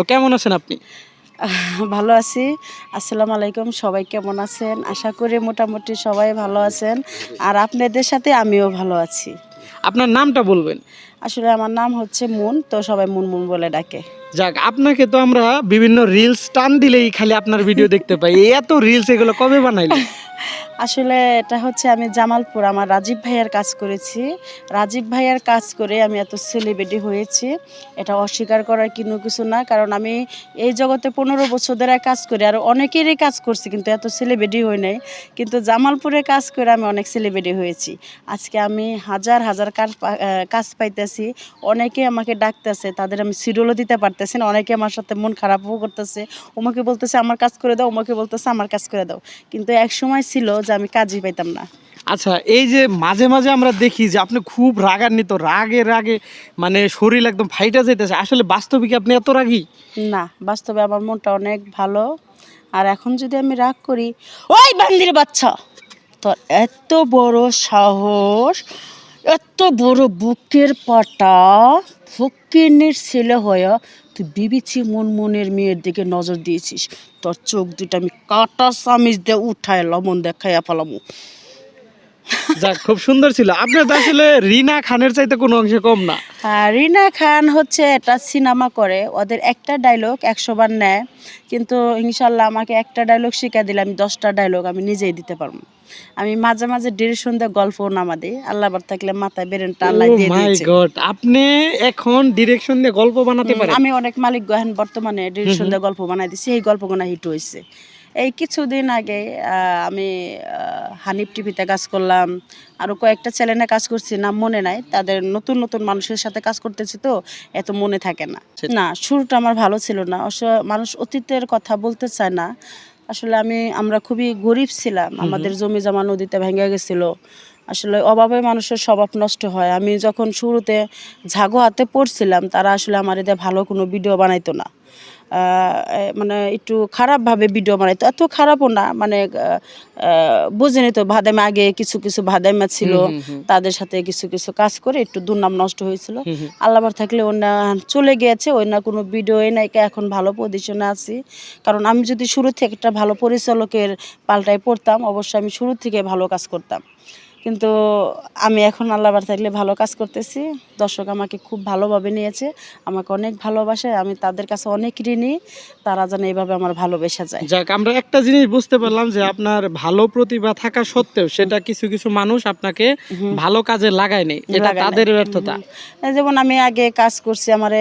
তো কেমন আছেন আপনি? ভালো আছি। আসসালামু আলাইকুম সবাই কেমন আছেন? আশা করি মোটামুটি সবাই ভালো আছেন। আর আপনাদের সাথে আমিও ভালো আছি। আপনার নামটা বলবেন? আসলে আমার নাম হচ্ছে মুন তো সবাই মুন মুন বলে ডাকে। যাক আপনাকে তো আমরা বিভিন্ন রিলস টান দিলেই খালি আপনার ভিডিও দেখতে পাই। এত রিলস এগুলো কবে বানাইলেন? আসলে এটা হচ্ছে আমি জামালপুর, আমার রাজীব ভাইয়ার কাজ করেছি। রাজীব ভাইয়ার কাজ করে আমি এত সেলিব্রিটি হয়েছি, এটা অস্বীকার করার কোনো কিছু না, কারণ আমি এই জগতে পনেরো বছর ধরে কাজ করি, আর অনেকেরই কাজ করছি কিন্তু এত সেলিব্রিটি হই নাই। কিন্তু জামালপুরে কাজ করে আমি অনেক সেলিব্রিটি হয়েছি। আজকে আমি হাজার হাজার কাজ কাজ পাইতেছি, অনেকে আমাকে ডাকতেছে, তাদের আমি সিরিয়ালও দিতে পারতেছি না, অনেকে আমার সাথে মন খারাপও করতেছে ওমাকে বলতেছে, আমার কাজ করে দাও ওমাকে বলতেছে, আমার কাজ করে দাও। কিন্তু এক সময় ছিল যে আমি কাজই পাইতাম না। আচ্ছা এই যে মাঝে মাঝে আমরা দেখি যে আপনি খুব রাগান্বিত রাগে রাগে মানে শরীর একদম ফাইটা যেতেছে আসলে বাস্তবে কি আপনি এত রাগী? না বাস্তবে আমার মনটা অনেক ভালো। আর এখন যদি আমি রাগ করি ওই বান্দির বাচ্চা তোর এত বড় সাহস। এত বড় বুকের পাটা ফকিনের ছেলে হয়ে তুই বিবিছি মন মনের মেয়ের দিকে নজর দিয়েছিস। তোর চোখ দুটো আমি কাটা সামিজ দিয়ে উঠায় লবণ দেখাইয়া ফেলামু। যাক খুব সুন্দর ছিল। আপনি তো আসলে রিনা খানের চাইতে কোনো অংশে কম না। রিনা খান হচ্ছে একটা সিনেমা করে ওদের একটা ডায়লগ একশো বার নেয় কিন্তু ইনশাল্লাহ আমাকে একটা ডায়লগ শিখা দিলে আমি দশটা ডায়লগ আমি নিজেই দিতে পারব। আমি মাঝে মাঝে ডিরেকশন দিয়ে গল্প নামা দিই আল্লাহ বার থাকলে মাথায় বেরেনটা আল্লাহ Oh দিয়ে দিয়েছে। আপনি এখন ডিরেকশন দিয়ে গল্প বানাতে পারেন? আমি অনেক মালিক গহেন বর্তমানে ডিরেকশন দিয়ে গল্প বানাই দিছি এই গল্পগুলো হিট হয়েছে এই কিছুদিন আগে আমি হানিফ টিভিতে কাজ করলাম। আরও কয়েকটা চ্যানেলে কাজ করছি নাম মনে নাই। তাদের নতুন নতুন মানুষের সাথে কাজ করতেছি তো এত মনে থাকে না। না শুরুটা আমার ভালো ছিল না। মানুষ অতীতের কথা বলতে চায় না। আসলে আমি আমরা খুবই গরিব ছিলাম। আমাদের জমি জমা নদীতে ভেঙে গেছিল। আসলে অভাবে মানুষের স্বভাব নষ্ট হয়। আমি যখন শুরুতে ঝাগো হাতে পড়ছিলাম তারা আসলে আমার এদের ভালো কোনো ভিডিও বানাইতো না। মানে একটু খারাপভাবে ভিডিও বানাইতো এত খারাপও না মানে বুঝেনি তো ভাদাইমা আগে কিছু কিছু ভাদাইমা ছিল। তাদের সাথে কিছু কিছু কাজ করে একটু দুর্নাম নষ্ট হয়েছিল। আল্লাহবার থাকলে ওনা চলে গিয়েছে ওই না কোনো ভিডিও নায়িকা এখন ভালো পজিশনে আছি কারণ আমি যদি শুরু থেকে একটা ভালো পরিচালকের পাল্টায় পড়তাম অবশ্যই আমি শুরু থেকে ভালো কাজ করতাম কিন্তু আমি এখন আল্লাহবার থাকলে ভালো কাজ করতেছি। দর্শক আমাকে খুব ভালোভাবে নিয়েছে আমাকে অনেক ভালোবাসে আমি তাদের কাছে অনেক ঋণী তারা যেন এইভাবে আমার ভালোবেসে যায়। যাক আমরা একটা জিনিস বুঝতে পারলাম যে আপনার ভালো প্রতিভা থাকা সত্ত্বেও সেটা কিছু কিছু মানুষ আপনাকে ভালো কাজে লাগায় নেই এটা তাদের ব্যর্থতা। যেমন আমি আগে কাজ করছি আমার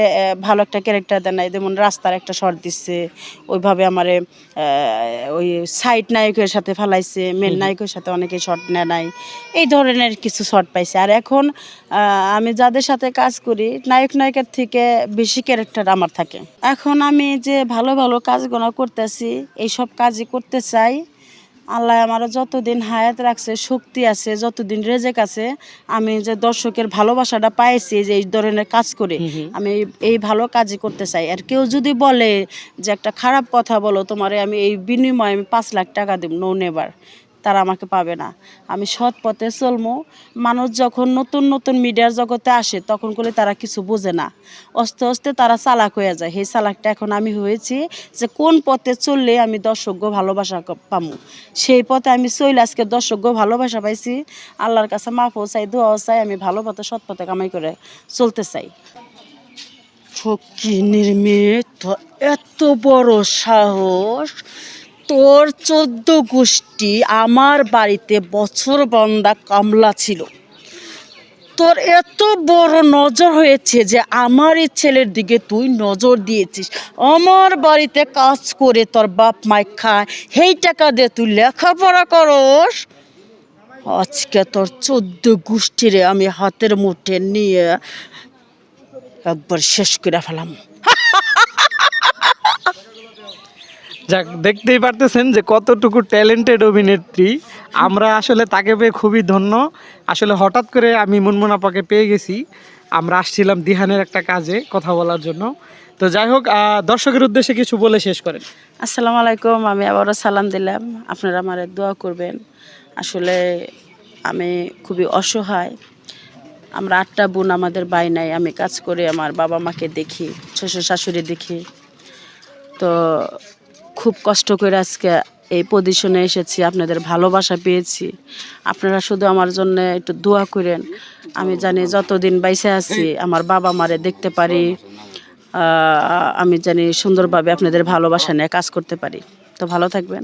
ভালো একটা ক্যারেক্টার দেয় নাই যেমন রাস্তার একটা শর্ট দিচ্ছে ওইভাবে আমারে ওই সাইড নায়কের সাথে ফেলাইছে মেন নায়কের সাথে অনেকে শর্ট নেয় নাই। এই ধরনের কিছু শর্ট পাইছে। আর এখন আমি যাদের সাথে কাজ করি নায়ক নায়িকার থেকে বেশি ক্যারেক্টার আমার থাকে। এখন আমি যে ভালো ভালো কাজগুলো করতেছি এইসব কাজই করতে চাই। আল্লাহ আমার যতদিন হায়াত রাখছে শক্তি আছে যতদিন রেজেক আছে আমি যে দর্শকের ভালোবাসাটা পাইছি যে এই ধরনের কাজ করে। আমি এই- এই ভালো কাজই করতে চাই। আর কেউ যদি বলে যে একটা খারাপ কথা বলো তোমারে আমি এই বিনিময়ে আমি পাঁচ লাখ টাকা দেব নো নেবার তারা আমাকে পাবে না। আমি সৎ পথে চলমু। মানুষ যখন নতুন নতুন মিডিয়ার জগতে আসে, তখন করে তারা কিছু বোঝে না। আস্তে আস্তে তারা চালাক হয়ে যায়। সেই চালাকটা এখন আমি হয়েছি যে কোন পথে চললে আমি দর্শকগ ভালোবাসা পামু। সেই পথে আমি চলে আজকে দর্শকগ ভালোবাসা পাইছি। আল্লাহর কাছে মাফও চাই, দোয়াও চাই, আমি ভালো পথে, সৎ পথে কামাই করে চলতে চাই। ফকিনের মেয়ে তো এত বড় সাহস। তোর চোদ্দ গোষ্ঠী আমার বাড়িতে বছর বন্দা কামলা ছিল। তোর এত বড় নজর হয়েছে যে আমার এই ছেলের দিকে তুই নজর দিয়েছিস। আমার বাড়িতে কাজ করে তোর বাপ মাই খায়, সেই টাকা দিয়ে তুই লেখাপড়া করস। আজকে তোর চোদ্দ গোষ্ঠীরে আমি হাতের মুঠে নিয়ে একবার শেষ করে ফেলাম। যাক, দেখতেই পারতেছেন যে কতটুকু ট্যালেন্টেড অভিনেত্রী। আমরা আসলে তাকে পেয়ে খুবই ধন্য। আসলে হঠাৎ করে আমি মুনমুন আপাকে পেয়ে গেছি। আমরা আসছিলাম দিহানের একটা কাজে কথা বলার জন্য। তো যাই হোক দর্শকের উদ্দেশ্যে কিছু বলে শেষ করেন। আসসালামু আলাইকুম, আমি আবারও সালাম দিলাম। আপনারা আমার দোয়া করবেন। আসলে আমি খুবই অসহায়। আমরা আটটা বোন আমাদের বাই নাই। আমি কাজ করে আমার বাবা মাকে দেখি শ্বশুর শাশুড়ি দেখি। তো খুব কষ্ট করে আজকে এই পজিশনে এসেছি। আপনাদের ভালোবাসা পেয়েছি। আপনারা শুধু আমার জন্য একটু দোয়া করেন। আমি জানি যতদিন বাইসে আছি, আমার বাবা মারে দেখতে পারি। আমি জানি সুন্দরভাবে আপনাদের ভালোবাসা নিয়ে কাজ করতে পারি। তো ভালো থাকবেন।